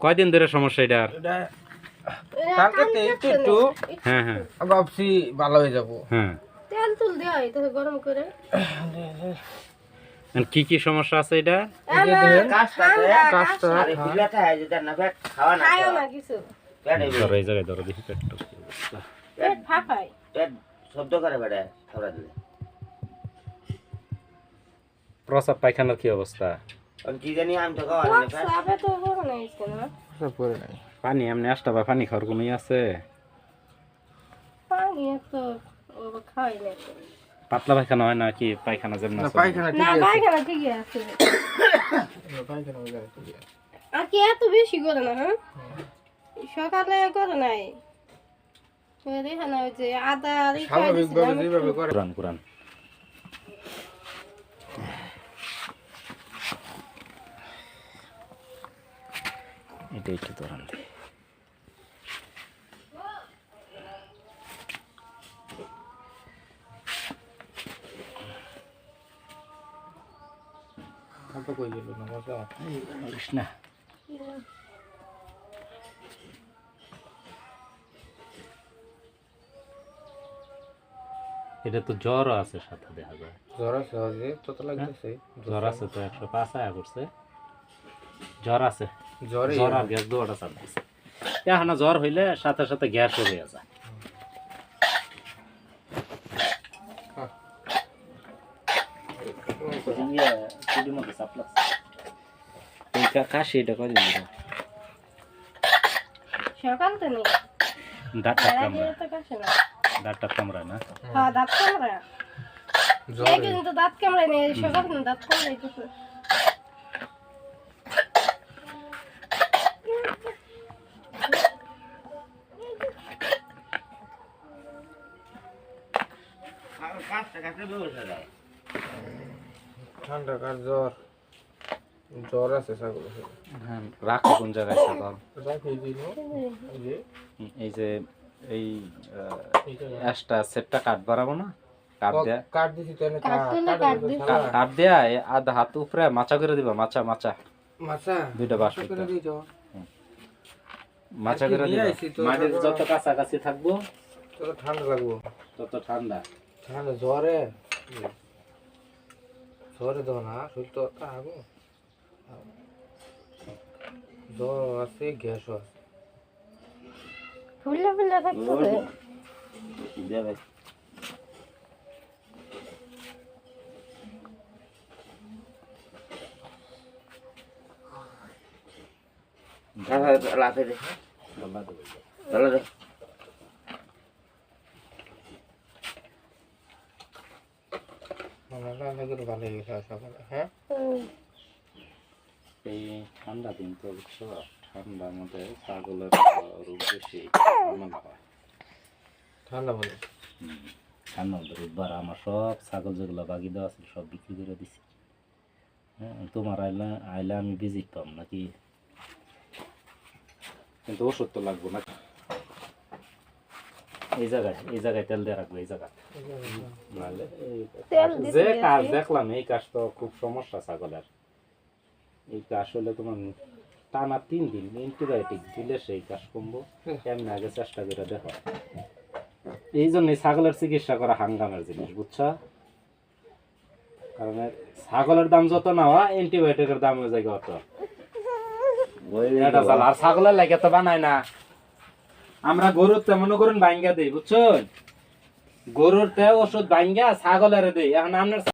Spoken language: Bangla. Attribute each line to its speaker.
Speaker 1: কয়দিন ধরে সমস্যা এটা আর?
Speaker 2: কালকে তো একটু একটু
Speaker 1: হ্যাঁ হ্যাঁ।
Speaker 2: ভাবছি ভালো হয়ে যাব।
Speaker 1: হ্যাঁ।
Speaker 3: তেল তুল দেওয়া তাহলে গরম করে।
Speaker 1: আর কি কি সমস্যা আছে এটা? প্রসাব পায়খানার কি অবস্থা?
Speaker 4: কি জানি আমি তো খাওয়া
Speaker 3: সাপে তো বড় না ইসকে না
Speaker 2: পরে নাই
Speaker 1: পানি এমনি আসটা বা পানি খাওয়ার কোনো আছে
Speaker 3: পানি তো ও খাওয়াই না
Speaker 1: পাতলা পায়খানা হয় না কি পায়খানা যেমন আছে?
Speaker 2: পায়খানা ঠিক আছে
Speaker 3: পায়খানা ঠিকই আছে
Speaker 2: পায়খানা ঠিক আছে
Speaker 3: আর কি এত বেশি করে না হ্যাঁ সকালে করে নাই ওই দেখে না ওই যে আদা আর
Speaker 1: এটা একটু ধরান এটা তো জ্বর আছে সাথে দেখা যায়।
Speaker 2: জ্বর আছে যে তত লাগতেছে।
Speaker 1: জ্বর আছে তো একশো পাঁচ আয়া করছে। জ্বর আছে।
Speaker 2: জ্বরে
Speaker 1: জ্বর আর গ্যাস দুটা চালতেছে এখন জ্বর হইলে সাথে সাথে গ্যাস হয়ে যায়। কাশি এটা কদিন
Speaker 3: সকাল তো নেই।
Speaker 1: দাঁতটা
Speaker 3: না।
Speaker 1: দাঁতটা কামড়ায় না?
Speaker 3: হ্যাঁ দাঁত কামড়ায়।
Speaker 2: জ্বরে
Speaker 3: কিন্তু দাঁত কামড়ায় নেই সকাল দাঁত কামড়াইতেছে
Speaker 2: ঠান্ডা কার জ্বর? জ্বর আছে ছাগল
Speaker 1: হ্যাঁ রাখো কোন জায়গায় ছাগল
Speaker 2: এই যে
Speaker 1: এই। অ্যাশটা সেটটা কাট বাড়াবো না? কাট দেয়া।
Speaker 2: কাট দিছি তো
Speaker 3: কাট দিলে কাট দিছি।
Speaker 1: কা- কাট দেয়া আধা হাত উপরে মাচা করে দিবা মাচা মাচা।
Speaker 2: মাছা
Speaker 1: দুইটা
Speaker 2: করে
Speaker 1: করতে। মাচা
Speaker 2: আর কি
Speaker 1: করে দিবা। মাটির যত কাছাকাছি থাকব
Speaker 2: তত ঠান্ডা লাগবো।
Speaker 1: তত ঠান্ডা।
Speaker 2: ঠান্ডা জ্বরে জ্বরে দাও না শরীর তো আগো জ্বর আছে গ্যাসও আছে
Speaker 3: ফুলে ফুলে থাকতেছে
Speaker 4: দেবে লাফে দে চলো দে
Speaker 2: আমার রান্না ভালো গেছে সকালে হ্যাঁ?
Speaker 1: এই ঠান্ডা দিন তো বুঝছ ঠান্ডার মধ্যে ছাগলের রোগ বেশি ঝামেলা হয়।
Speaker 2: ঠান্ডা বলে?
Speaker 1: হুম। ঠান্ডার মধ্যে রোববার আমার সব ছাগল যেগুলো বাকি দেওয়া ছিল সব বিক্রি করে দিছি। হ্যাঁ তোমার আইলে আইলে আমি ভিজিট পাম নাকি? কিন্তু ওষুধ তো লাগবো না। এই জায়গায় এই জায়গায় তেল দিয়ে রাখব এই যে কাজ দেখলাম এই কাজ তো খুব সমস্যা ছাগলের। এই কাজ হলে তোমার টানা তিন দিন অ্যান্টিবায়োটিক দিলে সেই কাজ কমবো। এমনি আগে চেষ্টা করে দেখো। এই জন্যই ছাগলের চিকিৎসা করা হাঙ্গামের জিনিস বুঝছ? কারণ ছাগলের দাম যত না হয় অ্যান্টিবায়োটিকের দাম হয়ে যায় অত আর ছাগলের লাগে তো বানায় না। আমরা গরুর তে মনে করুন বাইঙ্গা দেই, বুঝছেন? গরুর তে ওষুধ বাইঙ্গা ছাগলের দেই। এখন আপনার